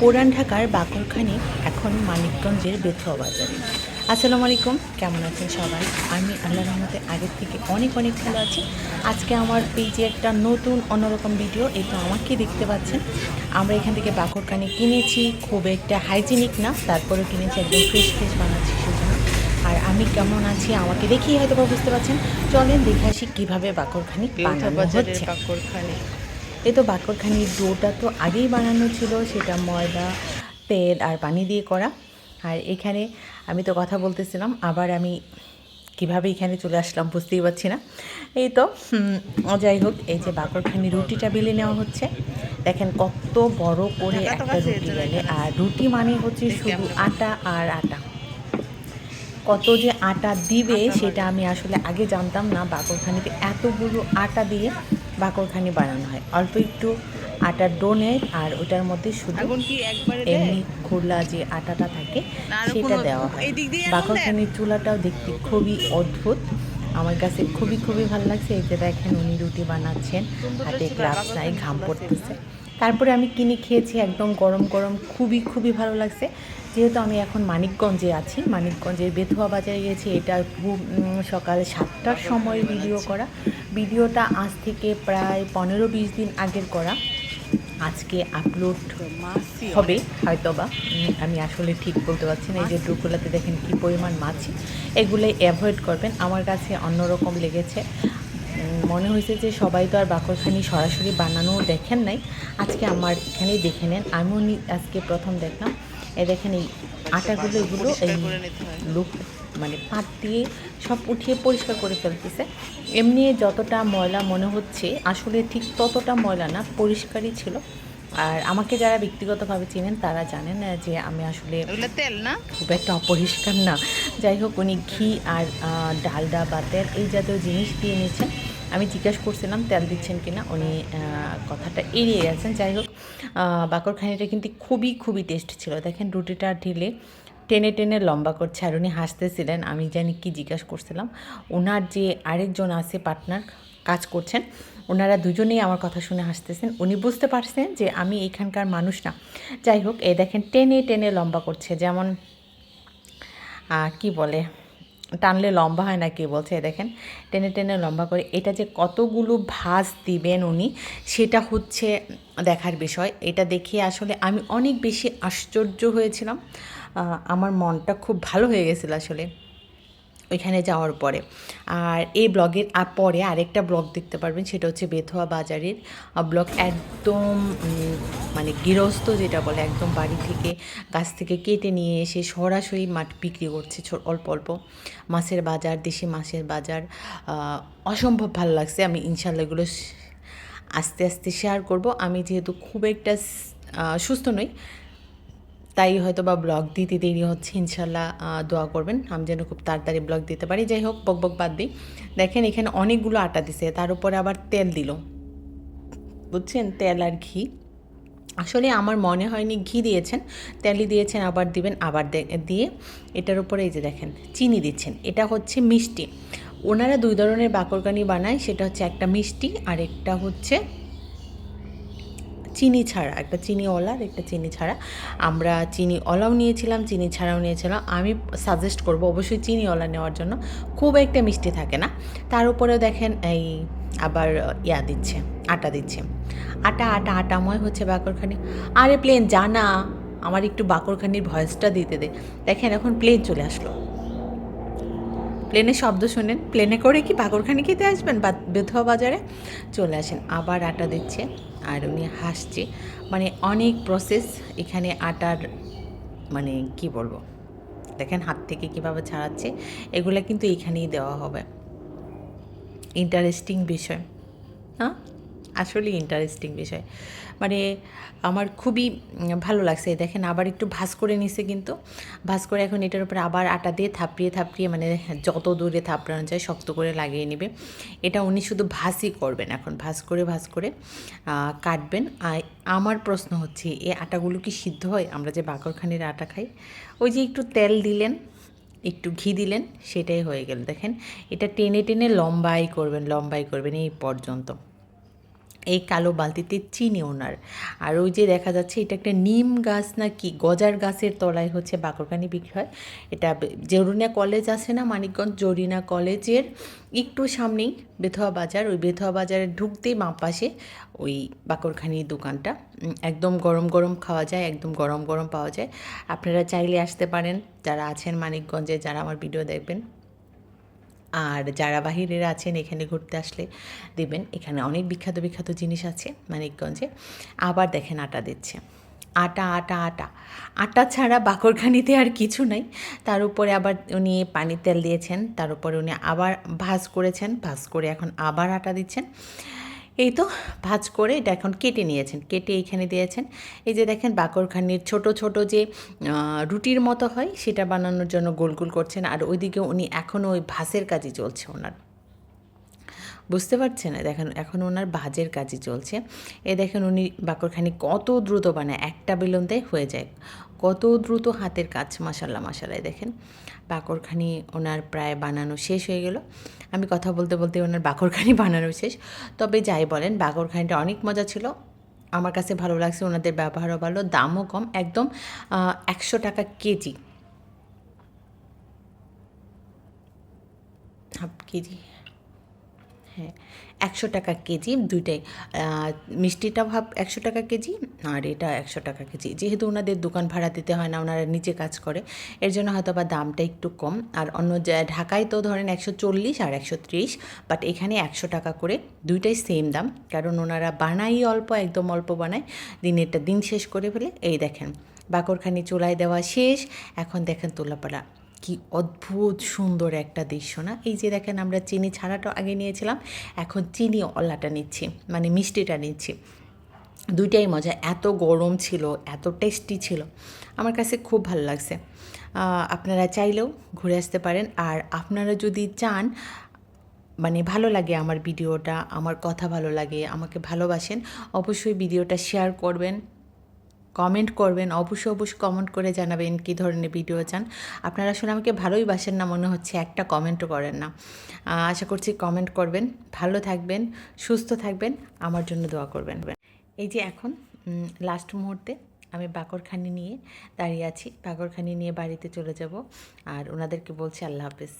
পুরান ঢাকার বাকরখানি এখন মানিকগঞ্জের বেথুয়া বাজারে। আসসালামু আলাইকুম কেমন আছেন সবাই? আমি আল্লাহ রহমতে আগের থেকে অনেক অনেক ভালো আছি। আজকে আমার পেজে একটা নতুন অন্যরকম ভিডিও এই তো আমাকে দেখতে পাচ্ছেন। আমরা এখান থেকে বাকরখানি কিনেছি খুব একটা হাইজিনিক না তারপরে কিনেছি একদম ফ্রেশ ফ্রেশ বানাচ্ছি সেজন্য। আর আমি কেমন আছি আমাকে দেখেই হয়তো বা বুঝতে পারছেন। চলেন দেখে আসি কীভাবে বাকরখানি বানানো হচ্ছে। এই তো বাকরখানির ডোটা তো আগেই বানানো ছিল সেটা ময়দা তেল আর পানি দিয়ে করা। আর এখানে আমি তো কথা বলতেছিলাম আবার আমি কীভাবে এখানে চলে আসলাম বুঝতেই পারছি না। এই তো যাই হোক এই যে বাকরখানি রুটিটা বেলে নেওয়া হচ্ছে। দেখেন কত বড় করে একটা রুটি বেলে। আর রুটি মানে হচ্ছে শুধু আটা আর আটা। কত যে আটা দিবে সেটা আমি আসলে আগে জানতাম না বাকরখানিতে এতগুলো আটা দিয়ে বাকরখানি বানানো হয়। অল্প একটু আটার ডো নেয় আর ওটার মধ্যে শুধু এমনি খোলা যে আটাটা থাকে সেটা দেওয়া হয়। বাকরখানির চুলাটাও দেখতে খুবই অদ্ভুত। আমার কাছে খুবই খুবই ভালো লাগছে। এই যে দেখেন উনি রুটি বানাচ্ছেন। হাতে গ্লাভস নাই ঘাম পড়তেছে। তারপরে আমি কিনে খেয়েছি একদম গরম গরম, খুবই খুবই ভালো লাগছে। যেহেতু আমি এখন মানিকগঞ্জে আছি, মানিকগঞ্জের বেথুয়া বাজারে গেছি এটা খুব সকাল সাতটার সময় ভিডিও করা। ভিডিওটা আজ থেকে প্রায় পনেরো বিশ দিন আগের করা। আজকে আপলোড হবে হয়তো বা আমি আসলে ঠিক বলতে পারছি না, এই যে ড্রুগুলোতে দেখেন কি পরিমাণ মাছি। এগুলোই অ্যাভয়েড করবেন। আমার কাছে অন্যরকম লেগেছে। মনে হয়েছে যে সবাই তো আর বাকরখানি সরাসরি বানানো দেখেন নাই। আজকে আমার এখানেই দেখে নেন। আমিও আজকে প্রথম দেখলাম। এ দেখেন এই আটাগুলো এগুলো এই। লোক মানে পাত দিয়ে সব উঠিয়ে পরিষ্কার করে ফেলতেছে। এমনি যতটা ময়লা মনে হচ্ছে আসলে ঠিক ততটা ময়লা না পরিষ্কারই ছিল। আর আমাকে যারা ব্যক্তিগতভাবে চেনেন তারা জানেন যে আমি আসলে তেল না? খুব একটা অপরিষ্কার না। যাই হোক উনি ঘি আর ডালডা বা তেল এই জাতীয় জিনিস দিয়ে নিয়েছেন আমি জিজ্ঞাসা করছিলাম, তেল দিচ্ছেন কিনা, উনি কথাটা এড়িয়ে গেছেন। যাই হোক বাকরখানিটা কিন্তু খুবই খুবই টেস্ট ছিল। দেখেন রুটিটা ঢিলে টেনে টেনে লম্বা করছে আর উনি হাসতেছিলেন। আমি জানি কি জিজ্ঞাসা করছিলাম। ওনার যে আরেকজন আছে পার্টনার কাজ করছেন ওনারা দুজনেই আমার কথা শুনে হাসতেছেন। উনি বুঝতে পারছেন যে আমি এখানকার মানুষ না। যাই হোক, এই দেখেন টেনে টেনে লম্বা করছে। যেমন কি বলে? টানলে লম্বা হয় না, কি বলছে? দেখেন, টেনে টেনে লম্বা করে। এটা যে কতগুলো ভাজ দিবেন উনি, সেটা হচ্ছে দেখার বিষয়। এটা দেখে আসলে আমি অনেক বেশি আশ্চর্য হয়েছিলাম। আমার মনটা খুব ভালো হয়ে গেছিল আসলে। ওইখানে যাওয়ার পরে। আর এই ব্লগের আর পরে আরেকটা ব্লগ দেখতে পারবেন, সেটা হচ্ছে বেথুয়া বাজারের ব্লগ একদম মানে গৃহস্থ যেটা বলে, একদম বাড়ি থেকে গাছ থেকে কেটে নিয়ে এসে সরাসরি মাঠ বিক্রি করছে অল্প অল্প। মাছের বাজার, দেশি মাছের বাজার অসম্ভব ভালো লাগছে। আমি ইনশাল্লাহ এগুলো আস্তে আস্তে শেয়ার করব। আমি যেহেতু খুব একটা সুস্থ নই তাই হয়তো বা ব্লগ দিতে দেরি হচ্ছে ইনশাল্লাহ দোয়া করবেন। আমি যেন খুব তাড়াতাড়ি ব্লগ দিতে পারি। যাই হোক, বক বক বাদ দিই। দেখেন, এখানে অনেকগুলো আটা দিছে। তার উপরে আবার তেল দিল। বুঝছেন? তেল আর ঘি। আসলে আমার মনে হয়নি ঘি দিয়েছেন। তেলই দিয়েছেন, আবার দিবেন, আবার দিয়ে এটার উপরে এই যে দেখেন, চিনি দিচ্ছেন। এটা হচ্ছে মিষ্টি। ওনারা দুই ধরনের বাকরকানি বানায়। সেটা হচ্ছে একটা মিষ্টি আর একটা হচ্ছে চিনি ছাড়া, একটা চিনিওয়ালা আর একটা চিনি ছাড়া। আমরা চিনি চিনিওয়ালাও নিয়েছিলাম, চিনি ছাড়াও নিয়েছিলাম। আমি সাজেস্ট করব অবশ্যই চিনি চিনিওয়ালা নেওয়ার জন্য। খুব একটা মিষ্টি থাকে না। তার উপরেও দেখেন এই আবার ইয়া দিচ্ছে, আটা দিচ্ছে। আটা আটা, আটাময় হচ্ছে বাকরখানি। আরে প্লেন জানা, আমার একটু বাকরখানির ভয়েসটা দিতে দে। দেখেন এখন প্লেন চলে আসলো। প্লেনের শব্দ শুনেন। প্লেনে করে কি পাগরখানি খেতে আসবেন? বা বেথুয়া বাজারে চলে আসেন। আবার আটা দিচ্ছে আর উনি হাসছে। মানে অনেক প্রসেস এখানে আটার মানে কি বলব? দেখেন হাত থেকে কীভাবে ছাড়াচ্ছে। এগুলো কিন্তু এখানেই দেওয়া হবে। ইন্টারেস্টিং বিষয়। হ্যাঁ? আসলে ইন্টারেস্টিং বিষয়। মানে আমার খুবই ভালো লাগছে, দেখেন আবার একটু ভাজ করে নিছে কিন্তু। ভাজ করে এখন এটার উপরে আবার আটা দিয়ে থাপড়িয়ে থাপড়িয়ে মানে যত দূরে থাপড়ানো যায় শক্ত করে লাগিয়ে নেবে। এটা উনি শুধু ভাজই করবেন এখন, ভাজ করে ভাজ করে কাটবেন। আর আমার প্রশ্ন হচ্ছে, এই আটাগুলো কি সিদ্ধ হয়? আমরা যে বাকরখানির আটা খাই, ওই যে একটু তেল দিলেন, একটু ঘি দিলেন, সেটাই হয়ে গেল। দেখেন, এটা টেনে টেনে লম্বাই করবেন লম্বাই করবেন এই পর্যন্ত। এই কালো বালতিতে চিনি ওনার আর ওই যে দেখা যাচ্ছে, এটা একটা নিম গাছ না কি গজার গাছের তলায় হচ্ছে বাকরখানি বিক্রি হয় এটা বে- জরিনা কলেজ আছে না, মানিকগঞ্জ জরিনা কলেজের একটু সামনেই বেথুয়া বাজার। ওই বেথুয়া বাজারে ঢুকতেই বাম পাশে ওই বাকরখানির দোকানটা। একদম গরম গরম খাওয়া যায়, একদম গরম গরম পাওয়া যায়। আপনারা চাইলে আসতে পারেন, যারা আছেন মানিকগঞ্জে, যারা আমার ভিডিও দেখবেন। আর যারা বাহিরের আছেন, এখানে ঘুরতে আসলে দেবেন। এখানে অনেক বিখ্যাত বিখ্যাত জিনিস আছে মানিকগঞ্জে। আবার দেখেন আটা দিচ্ছে। আটা আটা আটা। আটা ছাড়া বাকরখানিতে আর কিছু নাই। তার উপরে আবার উনি পানি তেল দিয়েছেন। তার উপরে উনি আবার ভাজ করেছেন। ভাজ করে এখন আবার আটা দিচ্ছেন। এই তো ভাজ করে এটা এখন কেটে নিয়েছেন, কেটে এইখানে দিয়েছেন। এই যে দেখেন বাকরখানির ছোট ছোট যে রুটির মতো হয়, সেটা বানানোর জন্য গোল গোল করছেন। আর ওইদিকে উনি এখনও ওই ভাসের কাজই চলছে ওনার। বুঝতে পারছেন? দেখেন, এখন ওনার ভাজের কাজই চলছে। এ দেখেন, উনি বাকরখানি কত দ্রুত বানায়, একটা বেলুনতে হয়ে যায়। কত দ্রুত হাতের কাজ মাসাল্লাহ মাসাল্লাহ দেখেন। বাকরখানি ওনার প্রায় বানানো শেষ হয়ে গেল। আমি কথা বলতে বলতে ওনার বাকরখানি বানানো শেষ। তবে যাই বলেন, বাকরখানিটা অনেক মজা ছিল। আমার কাছে ভালো লাগছে ওনাদের ব্যবহারও ভালো, দামও কম, একদম একশো টাকা কেজি। Half KG. হ্যাঁ একশো টাকা কেজি দুইটাই। মিষ্টিটা ভাব একশো টাকা কেজি আর এটা একশো টাকা কেজি। যেহেতু ওনাদের দোকান ভাড়া দিতে হয় না, ওনারা নিজে কাজ করে, এর জন্য হয়তো বা দামটা একটু কম। আর অন্য ঢাকায় তো ধরেন একশো চল্লিশ আর একশো ত্রিশ বাট এখানে একশো টাকা করে দুইটাই সেম দাম। কারণ ওনারা বানাই অল্প, একদম অল্প বানায়, দিনেরটা দিন শেষ করে ফেলে। এই দেখেন, বাকরখানি চুলায় দেওয়া শেষ। এখন দেখেন তোলাপাড়া। কি অদ্ভুত সুন্দর একটা দৃশ্য, না? এই যে দেখেন আমরা চিনি ছাড়াটা আগে নিয়েছিলাম, এখন চিনি অল্লাটা নিচ্ছি মানে মিষ্টিটা নিচ্ছি। দুইটাই মজা, এত গরম ছিল, এত টেস্টি ছিল। আমার কাছে খুব ভালো লাগছে। আপনারা চাইলেও ঘুরে আসতে পারেন, আর আপনারা যদি চান মানে ভালো লাগে আমার ভিডিওটা, আমার কথা ভালো লাগে, আমাকে ভালোবাসেন, অবশ্যই ভিডিওটা শেয়ার করবেন। কমেন্ট করবেন, অবশ্যই অবশ্যই কমেন্ট করে জানাবেন কী ধরনের ভিডিও চান। আপনারা আসলে আমাকে ভালোই বাসেন না, মনে হচ্ছে একটা কমেন্টও করেন না। আশা করছি কমেন্ট করবেন, ভালো থাকবেন, সুস্থ থাকবেন, আমার জন্য দোয়া করবেন। এই যে এখন লাস্ট মুহূর্তে আমি বাকরখানি নিয়ে দাঁড়িয়ে আছি। বাকরখানি নিয়ে বাড়িতে চলে যাব, আর ওনাদেরকে বলছি আল্লাহ হাফেজ।